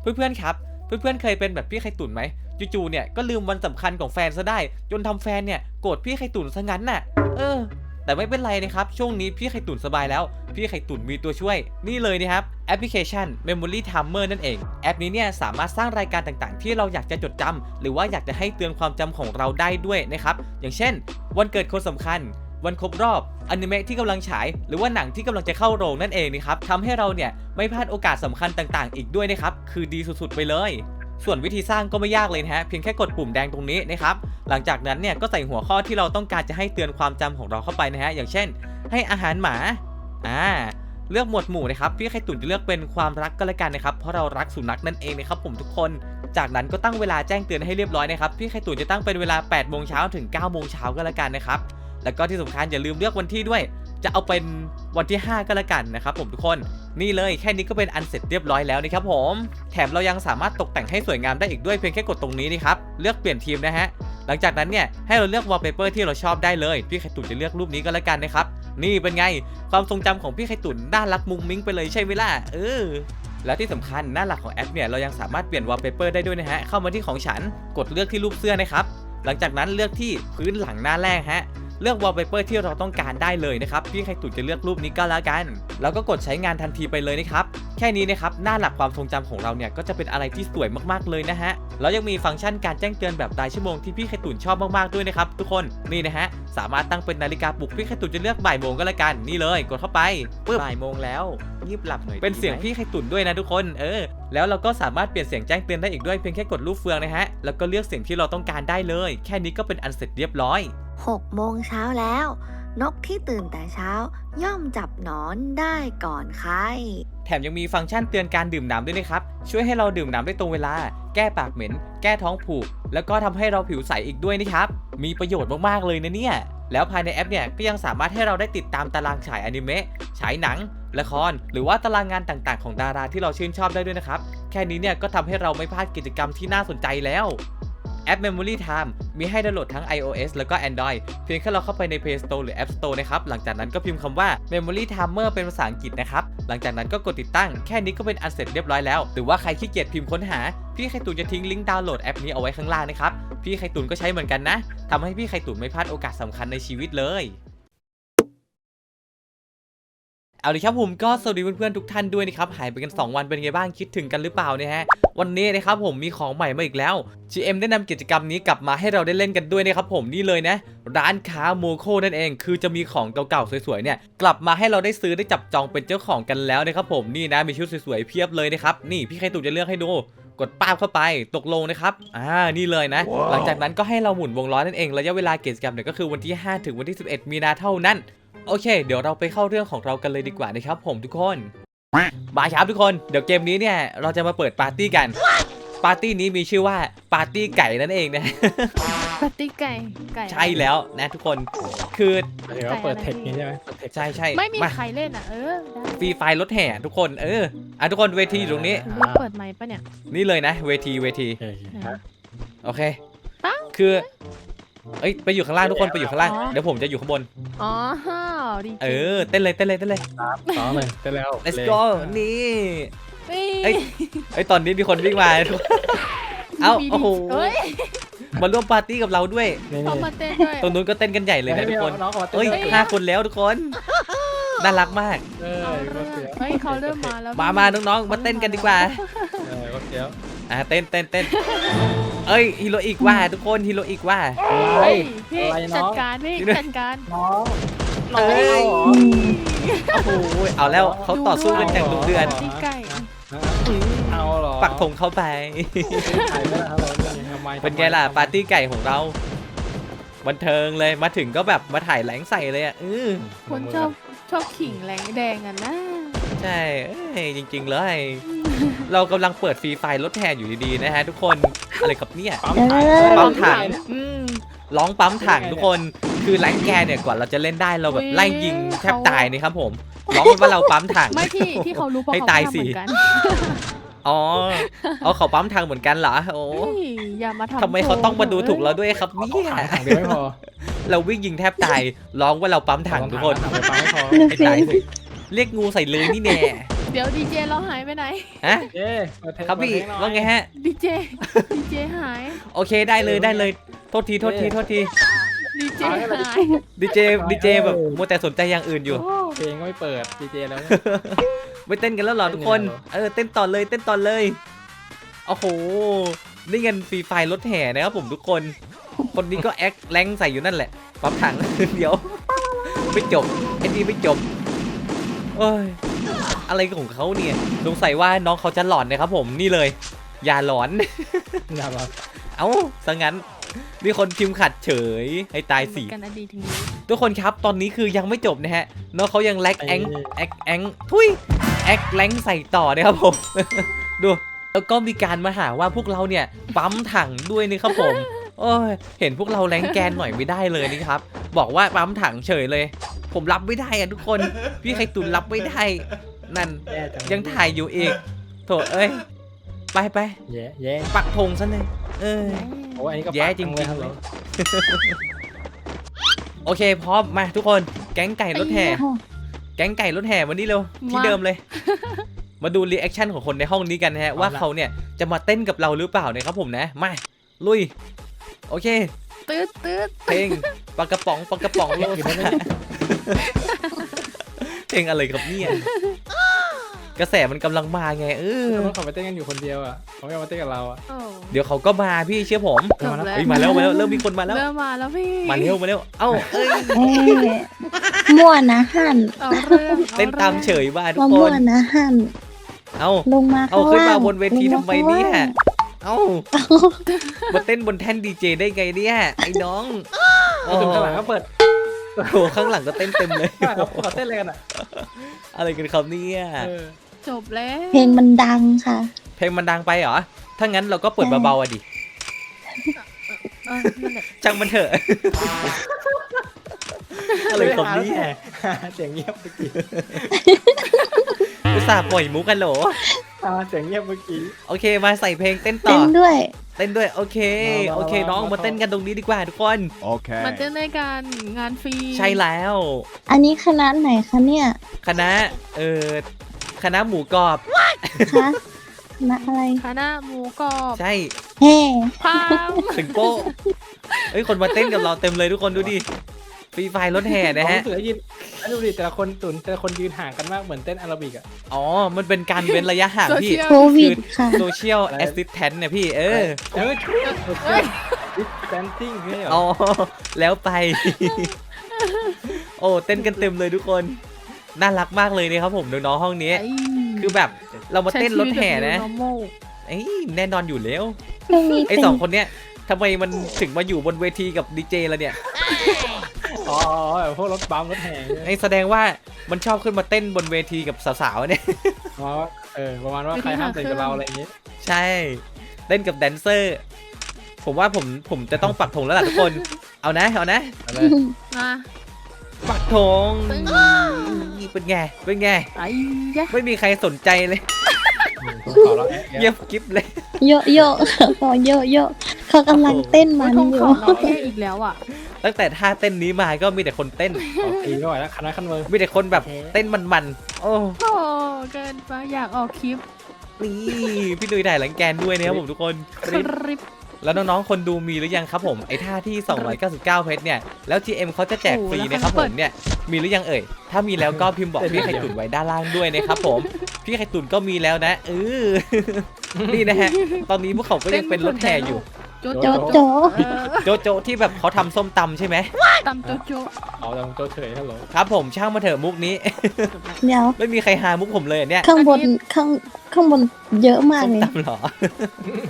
เพื่อนๆครับ เพื่อนๆเคยเป็นแบบพี่ไข่ตุ๋นไหมจู่ๆเนี่ยก็ลืมวันสำคัญของแฟนซะได้ จนทำแฟนเนี่ยโกรธพี่ไข่ตุ๋นซะงั้นน่ะ เออ แต่ไม่เป็นไรนะครับ ช่วงนี้พี่ไข่ตุ๋นสบายแล้ว พี่ไข่ตุ๋นมีตัวช่วย นี่เลยนะครับแอปพลิเคชัน Memory Timer นั่นเอง แอปนี้เนี่ยสามารถสร้างรายการต่างๆ ที่เราอยากจะจดจำหรือว่าอยากจะให้เตือนความจำของเราได้ด้วยนะครับ อย่างเช่น วันเกิดคนสำคัญ วันครบรอบอนิเมะที่กำลังฉาย หรือว่าหนังที่กำลังจะเข้าโรงนั่นเองนะครับทำให้เราเนี่ยไม่พลาดโอกาสสำคัญต่างๆ อีกด้วยนะครับคือดีสุดๆไปเลยส่วนวิธีสร้างก็ไม่ยากเลยนะฮะ เพียงแค่กดปุ่มแดงตรงนี้นะครับ หลังจากนั้นเนี่ยก็ใส่หัวข้อที่เราต้องการจะให้เตือนความจำของเราเข้าไปนะฮะ อย่างเช่น ให้อาหารหมา อ่า เลือกหมวดหมู่นะครับ พี่ไข่ตุ๋นจะเลือกเป็นความรักก็แล้วกันนะครับ เพราะเรารักสุนัขนั่นเองนะครับผมทุกคน จากนั้นก็ตั้งเวลาแจ้งเตือนให้เรียบร้อยนะครับ พี่ไข่ตุ๋นจะตั้งเป็นเวลา8โมงเช้าถึง9โมงเช้าก็แล้วกันนะครับ แล้วก็ที่สำคัญอย่าลืมเลือกวันที่ด้วย จะเอาเป็นวันที่ 5 ก็แล้วกันนะครับผมทุกคนนี่เลยแค่นี้ก็เป็นอันเสร็จเรียบร้อยแล้วนะครับผมแถมเรายังสามารถตกแต่งให้สวยงามได้อีกด้วยเพียงแค่กดตรงนี้นี่ครับเลือกเปลี่ยนทีมนะฮะหลังจากนั้นเนี่ยให้เราเลือกวอลเปเปอร์ที่เราชอบได้เลย พี่ไข่ตุ๋นจะเลือกรูปนี้ก็แล้วกันนะครับนี่เป็นไงความทรงจำของพี่ไข่ตุ๋นน่ารักมุ้งมิ้งไปเลยใช่ไหมล่ะเออแล้วที่สำคัญหน้าหลักของแอปเนี่ยเรายังสามารถเปลี่ยนวอลเปเปอร์ได้ด้วยนะฮะเข้ามาที่ของฉันกดเลือกที่รูปเสื้อนะครับหลังจากนั้นเลือกที่พื้นหลังหน้าแรกฮะ เลือกวอลเปเปอร์ที่เราต้องการได้เลยนะครับพี่ไข่ตุ๋นจะเลือกรูปนี้ก็แล้วกัน แล้วก็กดใช้งานทันทีไปเลยนะครับ แค่นี้นะครับหน้าหลักความทรงจำของเราเนี่ยก็จะเป็นอะไรที่สวยมากๆเลยนะฮะแล้วยังมีฟังก์ชันการแจ้งเตือนแบบรายชั่วโมงที่พี่ไข่ตุ๋นชอบมากๆด้วยนะครับทุกคนนี่นะฮะสามารถตั้งเป็นนาฬิกาปลุกพี่ไข่ตุ๋นจะเลือกบ่ายโมงก็แล้วกันนี่เลย กดเข้าไปปึ๊บบ่ายโมงแล้วงีบหลับหน่อยเป็นเสียงพี่ไข่ตุ๋นด้วยนะทุกคนเออแล้วเราก็สามารถเปลี่ยนเสียงแจ้งเตือนได้อีกด้วยเพียงแค่กดรูปเฟืองนะฮะแล้วก็เลือกเสียงที่เราต้องการได้เลย แค่นี้ก็เป็นอันเสร็จเรียบร้อย 6 โมงเช้าแล้ว นกที่ตื่นแต่เช้าย่อมจับหนอนได้ก่อนใคร แถมยังมีฟังก์ชันเตือนการดื่มน้ำด้วยนะครับ ช่วยให้เราดื่มน้ำได้ตรงเวลา แก้ปากเหม็น แก้ท้องผูก แล้วก็ทำให้เราผิวใสอีกด้วยนะครับ มีประโยชน์มากๆเลยนะเนี่ย แล้วภายในแอปเนี่ยก็ยังสามารถให้เราได้ติดตามตารางฉายอนิเมะ ฉายหนัง ละคร หรือว่าตารางงานต่างๆ ของดาราที่เราชื่นชอบได้ด้วยนะครับ แค่นี้เนี่ยก็ทำให้เราไม่พลาดกิจกรรมที่น่าสนใจแล้ว แอป Memory Time มีให้ดาวน์โหลดทั้ง iOS แล้วก็ Android เพียงแค่เราเข้าไปใน Play Store หรือ App Store นะครับ หลังจากนั้นก็พิมพ์คำว่า Memory Timer เป็นภาษาอังกฤษนะครับ หลังจากนั้นก็กดติดตั้ง แค่นี้ก็เป็นอันเสร็จเรียบร้อยแล้ว หรือว่าใครขี้เกียจพิมพ์ค้นหา พี่ไข่ตุนจะทิ้งลิงก์ดาวน์โหลดแอปนี้เอาไว้ข้างล่างนะครับ พี่ไข่ตุนก็ใช้เหมือนกันนะทำให้พี่ไข่ตุนไม่พลาดโอกาสสำคัญในชีวิตเลย เอาเลยครับผมก็สวัสดีเพื่อนๆทุกท่านด้วยนะครับหายไปกัน 2 วันเป็นไงบ้างคิดถึงกันหรือเปล่าเนี่ยฮะวันนี้นะครับผมมีของใหม่มาอีกแล้ว GM ได้นำกิจกรรมนี้กลับมาให้เราได้เล่นกันด้วยนะครับผมนี่เลยนะ ร้านค้าโมโคนั่นเอง คือจะมีของเก่าๆสวยๆเนี่ยกลับมาให้เราได้ซื้อได้จับจองเป็นเจ้าของกันแล้วนะครับผมนี่นะมีชุดสวยๆเพียบเลยนะครับนี่พี่ไข่ตู่จะเลือกให้ดูกดป้าบเข้าไปตกลงนะครับ อ่า นี่เลยนะหลังจากนั้นก็ให้เราหมุนวงล้อนั่นเอง ระยะเวลากิจกรรมเนี่ยก็คือวันที่ 5 ถึงวันที่ 11 มีนาเท่านั้น โอเค เดี๋ยวเราไปเข้าเรื่องของเรากันเลยดีกว่านะครับ ผมทุกคนมาครับทุกคน เดี๋ยวเกมนี้เนี่ยเราจะมาเปิดปาร์ตี้กัน ปาร์ตี้นี้มีชื่อว่าปาร์ตี้ไก่นั่นเองนะปาร์ตี้ไก่ไก่ใช่แล้วนะทุกคนคือเดี๋ยวเปิดเทคนี้ใช่ไหมเปิดเทคใช่ใช่ไม่มีมาใครเล่นอะเออได้ฟรีไฟล์รถแห่ทุกคนเอออะทุกคนเวทีอยู่ตรงนี้หรือว่าเปิดไมค์ปะเนี่ยนี่เลยนะ เวทีเวทีโอเคไหนฮะโอเคปังคือ เอ้ยไปอยู่ข้างล่างทุกคนไปอยู่ข้างล่างอ๋อเดี๋ยวผมจะอยู่ข้างบน อ๋อดีเออเต้นเลยเต้นเลยเต้นเลยสองหนึ่งไปแล้ว let's เลย go นี่เอ้ยเอ้ยเอ้ยตอนนี้มีคนวิ่งมาเอ้ามีโอ้โหเฮ้ยมาร่วมปาร์ตี้กับเราด้วย นี่เขานี่มาเต้นด้วย ตรงนู้นก็เต้นกันใหญ่เลยนะทุกคนน้องเขามาเต้นเอ้ยด้วยห้าคนแล้วทุกคนน่ารักมาก เออก็เสียวเฮ้ยเขาเริ่มมาแล้วมามาน้องๆมาเต้นกันดีกว่าเออก็เสียวอะเต้นเต้นเต้น เอ้ยฮีโรอีกว่าทุกคนฮีโรอีกว่า อะไรเฮ้ยพี่อะไรน้จัอดงการพี่นี่ด้วยจัดการน้องเอ้ยเอาเหรอ โอ้โหเอาแล้วเขาต่อสู้กันอย่างดุเดือดปาร์ตี้ไก่เอาเหรอปักธงเข้าไปถ่ายไม่ได้ครับเราเนี่ยทำไมเป็นไงล่ะ ปาร์ตี้ไก่ของเรา บันเทิงเลยมาถึงก็แบบมาถ่ายแหลงใส่เลยอะเออคนชอบชอบขิงแรงแดงอะนะใช่เอ้ยจริง ๆ เลย เรากำลังเปิดฟรีไฟล์รถแทนอยู่ดีๆนะฮะทุกคน อะไรครับเนี่ย ปั๊มถ่ายปั๊มถังอืมร้องปั๊มถังทุกคน คือแรงแกเนี่ยกว่าเราจะเล่นได้เราแบบไล่ยิงแทบตายนี่ครับผมร้องว่าเราปั๊มถังไม่ที่ที่เขารู้เพราะให้เขาตายทำสิเหมือนกันอ๋อเอาเขาปั๊มถังเหมือนกันเหรอโอ้เฮ้ยอย่ามาทำทำไมเขาต้องมาดูถูกเราด้วยครับเนี่ขายถังเดียวไม่พอเราวิ่งยิงแทบตายร้องว่าเราปั๊มถังทุกคนถังไปปั๊มไม่พอให้ตายสิ เรียกงูใส่เลยนี่แน่เดี๋ยวดีเจเราหายไปไหน ฮะเย้เปิดเทครับพี่เปิดเพลหน่อยว่าไงฮะ ดีเจ ดีเจหาย โอเคได้เลยได้เลยโทษทีโทษทีโทษทีดีเจหายดีเจดีเจแบบมัวแต่สนใจอย่างอื่นอยู่ โอ้เพลงก็ไม่เปิดดีเจแล้วเนี่ยไม่เต้นกันแล้วเหรอทุกคนเต้นกันแล้วเหรอเออเต้นต่อเลยเต้นต่อเลย โอ้โห นี่เงินฟรีไฟรถแห่นะครับผมทุกคน คนนี้ก็แอคแรงใส่อยู่นั่นแหละปั๊มถัง เดี๋ยว ไม่จบไอ้นี่ไม่จบ เอ้ยอะไรของเขาเนี่ยสงสัยว่าน้องเขาจะหลอนนะครับผมนี่เลย อย่าหลอน อย่ามาเอ้าซะงั้นมีคนพิมพ์ขัดเฉยให้ตายสิกันอดีตถึงนี้ทุกคนครับตอนนี้คือยังไม่จบนะฮะน้องเขายังแลกแองแอกแองทุยแอกแรงใส่ต่อนะครับผมดูแล้วก็มีการมาหาว่าพวกเราเนี่ยปั๊มถังด้วยนะครับผมโอ้ยเห็นพวกเราแรงแกนหน่อยไม่ได้เลยนี่ครับ บอกว่าปั๊มถังเฉยเลย ผมรับไม่ได้อะทุกคน พี่ไข่ตุนรับไม่ได้ นั่นแย่จังยังถ่ายอยู่อีกโถเอ้ย ไปไปแย่แย่ปักธงซะเลยเออ โอ้อันนี้ก็แย่ปัจริงๆเลยครับผมโอเคพร้อมมาทุกคน แก๊งไก่รถแห่ แก๊งไก่รถแห่วันนี้เร็วที่มาเดิมเลย มาดูรีแอคชั่นของคนในห้องนี้กันนะฮะว่าเขาเนี่ยจะมาเต้นกับเราหรือเปล่านะครับผมนะ มา ลุย โอเค ตืดตืดเพลง ปากกระป๋องปากกระป๋องโลซาเพลงอะไรครับเนี่ยกระแสมันกำลังมาไงเออต้องขับไปเต้นกันอยู่คนเดียวอะเขาไม่เอามาเต้นกับเราอะโอ้ เดี๋ยวเขาก็มาพี่เชื่อผมจบแล้ว เฮ้ยมาแล้วมาแล้วเริ่มมีคนมาแล้ว เริ่มมาแล้วพี่มาเร็วมาเร็วเอ้าเอ้ยเอ้ยมั่วนะหันเอาเรื่องเต้นตามเฉยว่าทุกมาคมั่วน นะหันเอ้า ลงมาเอาข้างขึ้นมาล่างบนเวทีลงาทำไมเนี่ยข้างล่างเอ้า มาเต้นบนแท่นดีเจได้ไงเนี่ย ไอ้น้อง โอ้ถึงข้างหลังก็เปิดโอ้โหข้างหลังก็เต้นเต็มเลยข้างหลังเขาเต้นอะไรกันอะอะไรกันครับเนี่ยเออจบแล้ว เพลงมันดังค่ะ เพลงมันดังไปเหรอถ้างั้นเราก็เปิดเบาๆอะดิเออนั่นแหละช่างมันเถอะ อะไรครับเนี่ยเสียงเงียบเมื่อกี้อุตส่าห์ปล่อยมุกกันเหร ออ่าเสียงเงียบเมื่อกี้ โอเค มาใส่เพลงเต้นต่เต้อนด้วย เต้นด้วย โอเค มามาโอเคมาน้องมามา เต้นกันตรงนี้ดีกว่าทุกคน Okay. มาเต้นในการงานฟรีใช่แล้ว อันนี้คณะไหนคะเนี่ยคณะ เออคณะหมูกรอบ คะคณะอะไรคณะหมูกรอบใช่ เฮ้พามถึงโป๊ะเอ้ย คนมาเต้นกับเราเต็มเลยทุกคนดูดิ ฟรีไฟรถแห่นะผมฮะรู้สึกได้ยินอันดูดิแต่ละคนตุนแต่ละคนยืนห่างกันมากเหมือนเต้นอาราบิกอะ อ๋อ มันเป็นการเว้นระยะห่างโซพี่เชียลโควิดค่ะ โซเชียลแอสซิสแทนเนี่ยพี่ เออ เออช่วยช่วยดิสแตนติ้งเนี่ยเหรออ๋อ แล้วไป โอ้ เต้นกันเต็มเลยทุกคน น่ารักมากเลยนะครับผมน้องๆห้องนี้ไอ้คือแบบเรามาเต้นรถแห่นะใช้ชีวิตแบบ normal เอ้ยแน่นอนอยู่แล้ว เรื่องนี้ไอ้เป็นสองคนเนี้ยทำไมมันถึงมาอยู่บนเวทีกับดีเจแล้วเนี่ย อ๋อแบบพวกรถบัมรถแห่เนี่ยไอ้แสดงว่ามันชอบขึ้นมาเต้นบนเวทีกับสาวๆเนี่ยประมาณว่าเออประมาณว่าใครห้ามเต้นกับเราอะไรอย่างงี้ ใช่เต้นกับแดนเซอร์ ผมว่าผมผมจะต้องปักธงแล้วล่ะทุกคน เอานะเอานะเอาเลยมาปักธงตึ้งเป็นไงเป็นไงไอ้ยะไม่มีใครสนใจเลยผมขอแล้วแอะเงียบกิ๊บเลยโยโย่พอโยโย่ เขากำลังเต้นมัมันนทงอยู่ของน้องเอ๊อีกแล้วอะ ตั้งแต่ท่าเต้นนี้มาก็มีแต่คนเต้นเอาตีไม่ไหวแล้วคณะขั้นมือมีแต่คนแบบเต้นมันๆ โอ้โอ้เกินไปอยากออกคลิปนี่พี่ดุยได้หลังแกนด้วยนะครับผมทุกคน คลิป แล้วน้องๆ คนดูมีหรือยังครับผม ไอ้ท่าที่ 299 เพชรเนี่ย แล้ว GM เขาจะแจกฟรีนะครับผมเนี่ย มีหรือยังเอ่ย ถ้ามีแล้วก็พิมพ์บอกพี่ไข่ตุ๋นไว้ด้านล่างด้วยนะครับผม พี่ไข่ตุ๋นก็มีแล้วนะเออ นี่นะฮะ ตอนนี้พวกเขาก็ยังเป็นรถแห่อยู่ โจโจโจโจเออโจโจที่แบบเขาทำส้มตำใช่ไหมตำโจโจเอาแต่ผมโจเฉยฮัลโหลครับผมช่างมาเถอะมุกนี้ เดี๋ยวไม่มีใครหามุกผมเลยอะเนี่ยข้างบนข้างข้างบนเยอะมากส้มเลยตำเหรอ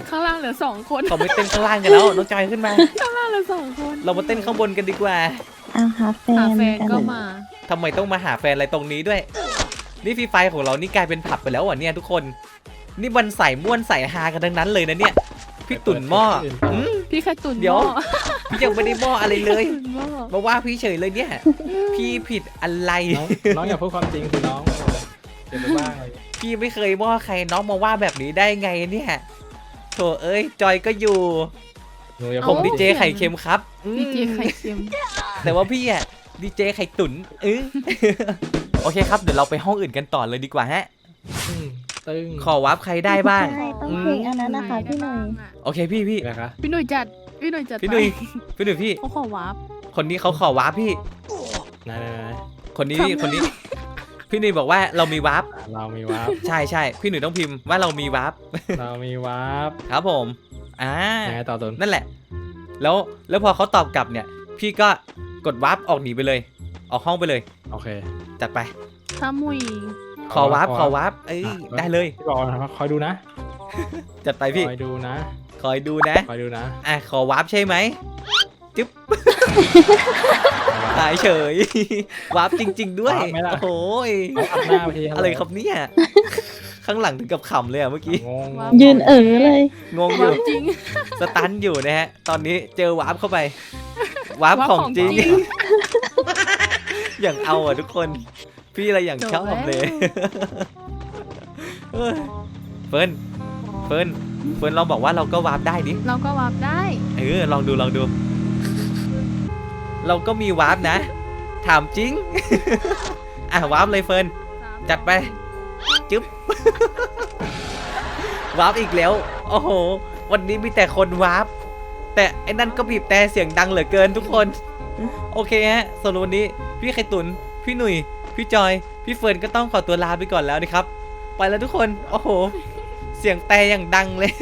ข้างล่างเหลือสองคนเขาไม่เต้นข้างล่างกันแล้วน้องจอยขึ้นมา ข้างล่างเหลือสองคนเรามาเต้นข้างบนกันดีกว่าเอาหาแฟหานแฟนกันก็มาทำไมต้องมาหาแฟนอะไรตรงนี้ด้วย นี่ฟรีไฟของเรานี่กลายเป็นผับไปแล้วอะเนี่ยทุกคน นี่มันใส่ม่วนใส่ฮากันทั้งนั้นเลยนะเนี่ย พี่ตุ่นหม้ออืม พี่ไข่ตุ่นเดี๋ยว หม้อพี่ยังไม่ได้หม้ออะไรเลย ตุ่นหม้อมาว่าพี่เฉยเลยเนี่ย พี่ผิดอะไร น้องน้องอย่าพูดความจริงสิน้องเดี๋ยวไปบ้างอะไรพี่ไม่เคยหม้อใครน้องมาว่าแบบนี้ได้ไงเนี่ยโถเอ้ย จอยก็อยู่ หนูอย่าผพูมดดีเจไข่เค็มครับอืมดีเจไข่เค็มแต่ว่าพี่อะดีเจไข่ตุ๋นเออโอโอเคครับ เดี๋ยวเราไปห้องอื่นกันต่อเลยดีกว่าฮะ อืม ตึงขอวาร์ปใครได้บ้าง ใช่ต้องเพลงอันนั้นนะคะพี่หน่อยโอเคพี่พี่นะคะพี่หนุ่ยจัด พี่หนุ่ยจัดพี่หนุ่ยไปพี่หนุ่ยพี่เขาขอวาร์ปคนนี้เขาขอวาร์ปพี่ไหนไหนไหนคนนี้ทำไมคนนี้พี่หนุ่ยบอกว่าเรามีวาร์ปอะเรามีวาร์ปใช่ใช่พี่หนุ่ยต้องพิมพ์ว่าเรามีวาร์ปเรามีวาร์ปครับผมอ่ายังไงต่อตุนนั่นแหละ แล้วแล้วพอเขาตอบกลับเนี่ย พี่ก็กดวาร์ปออกหนีไปเลย ออกห้องไปเลย โอเคจัดไปถ้ามุย ขอวาร์ปขอวาร์ปเอ้ยอะได้เลยพี่บอกนะครับคอยดูนะจัดไปพี่คอยดูนะคอยดูนะคอยดูนะอะขอวาร์ปใช่ไหมจึ๊บหายเฉยวาร์ปจริง ๆ ด้วยวาร์ปไหมล่ะโอ้โหยเอาอัดหน้าไปทีอะไรครับเนี่ยข้างหลังถึงกับขำเลยอะเมื่อกี้งงวาร์ปยืนเอ๋อเลยงงอวายู่ร์ปจริงสตันอยู่นะฮะตอนนี้เจอวาร์ปเข้าไปวาร์ปวาร์ปของของจริงจริงอย่างเอาอะทุกคน พี่อะไรอย่างชอบเลยเอ้ยเฟิร์นเฟิร์นเฟิร์นลองบอกว่าเราก็วาร์ปได้ดิเราก็วาร์ปได้ เออลองดูลองดู เราก็มีวาร์ปนะ ถามจริง อะวาร์ปเลยเฟิร์นจัดไป จึ๊บวาร์ปอีกแล้ว โอ้โห วันนี้มีแต่คนวาร์ปแต่ไอ้นั่นก็บีบแต่เสียงดังเหลือเกินทุกคน โอเคฮะสำหรับวันนี้พี่ไข่ตุนพี่หนุ่ย พี่จอย พี่เฟิร์นก็ต้องขอตัวลาไปก่อนแล้วนะครับ ไปแล้วทุกคน โอ้โห เสียงแต่อย่างดังเลย